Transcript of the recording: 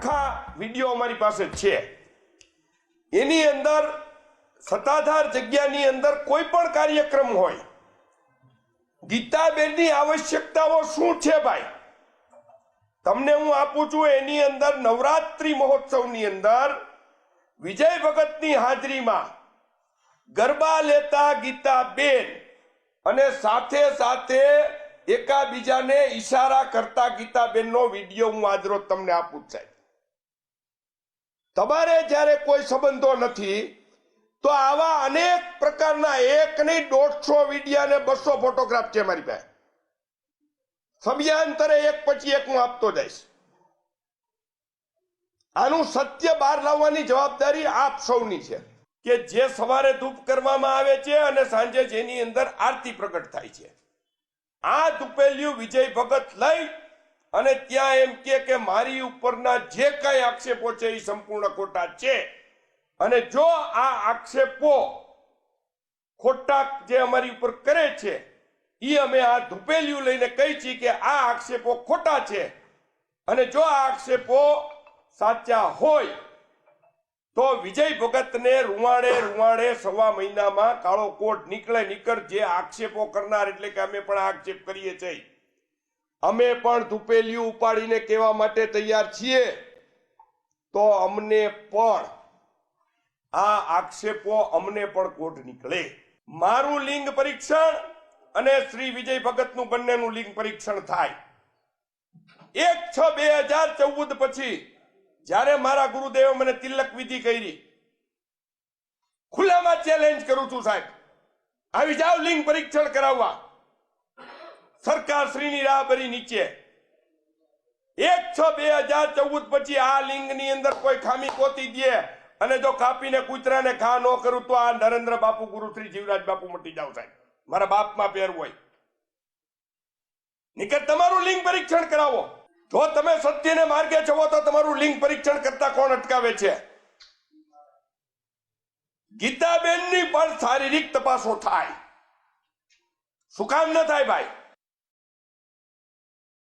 આખા વીડિયો અમારી પાસે છે. એની અંદર સત્તાધાર જગ્યાની અંદર કોઈ પણ કાર્યક્રમ હોય, ગીતાબેનની આવશ્યકતાઓ શું છે ભાઈ? તમને હું આપું છું એની અંદર નવરાત્રી મહોત્સવની અંદર વિજય ભગતની હાજરીમાં ગરબા લેતા ગીતાબેન અને સાથે સાથે એકાબીજાને ઈશારા કરતા ગીતાબેનનો વીડિયો હું આજરોજ તમને આપું સાહેબ. તમારે જ્યારે કોઈ સંબંધો નથી, તો આવા અનેક પ્રકારના એક નહીં દોઢસો વિડીયા ને બસો ફોટોગ્રાફ છે મારી પાસે. સમયાંતરે એક પછી એક હું આપતો જઈશ. આનું સત્ય બહાર લાવવાની જવાબદારી આપ સૌની છે કે જે સવારે ધૂપ કરવામાં આવે છે અને સાંજે જેની અંદર આરતી પ્રગટ થાય છે. આ ધૂપેલિયું વિજય ભગત લઈ અને ત્યાં એમ કે કે મારી ઉપરના જે કઈ આક્ષેપો છે એ સંપૂર્ણ ખોટા છે. અને જો આ આક્ષેપો ખોટા જે અમારી ઉપર કરે છે એ અમે આ ધૂપેલિયું લઈને કહી છીએ કે આ આક્ષેપો ખોટા છે. અને જો આ આક્ષેપો સાચા હોય, તો વિજય ભગતને રૂવાડે રૂવાડે સવા મહિનામાં કાળો કોટ નીકળે નીકળ જે આક્ષેપો કરનાર એટલે કે અમે પણ આક્ષેપ કરીએ છીએ. અમે પણ ધૂપેલીઓ ઉપાડીને કહેવા માટે તૈયાર છીએ. તો અમને પણ આ આક્ષેપો અમને પણ કોટ નીકળે. મારું લિંગ પરીક્ષણ અને શ્રી વિજય ભગતનું બંનેનું લિંગ પરીક્ષણ થાય. એક છ બે હજાર ચૌદ પછી જ્યારે મારા ગુરુદેવે મને તિલક વિધિ કરી, ખુલ્લામાં ચેલેન્જ કરું છું સાહેબ. આવી જાવ લિંગ પરીક્ષણ કરાવવા. સરકાર શ્રીની રાહબરી નીચે. એક છ બે હજાર ચૌદ પછી આ લિંગની અંદર કોઈ ખામી ગોતી દે અને જો કાપીને કૂતરાને ખા ન કરું તો આ નરેન્દ્ર બાપુ ગુરુ શ્રી જીવરાજ બાપુ મટી જાવ સાહેબ. મારા બાપમાં પહેરવું હોય. નિકર તમારું લિંગ પરીક્ષણ કરાવો. જો તમે સત્યને માર્ગે છો તો તમારું લિંગ પરીક્ષણ કરતા કોણ અટકાવે છે? ગીતાબેનની પણ શારીરિક તપાસો થાય. શું કામ ન થાય ભાઈ?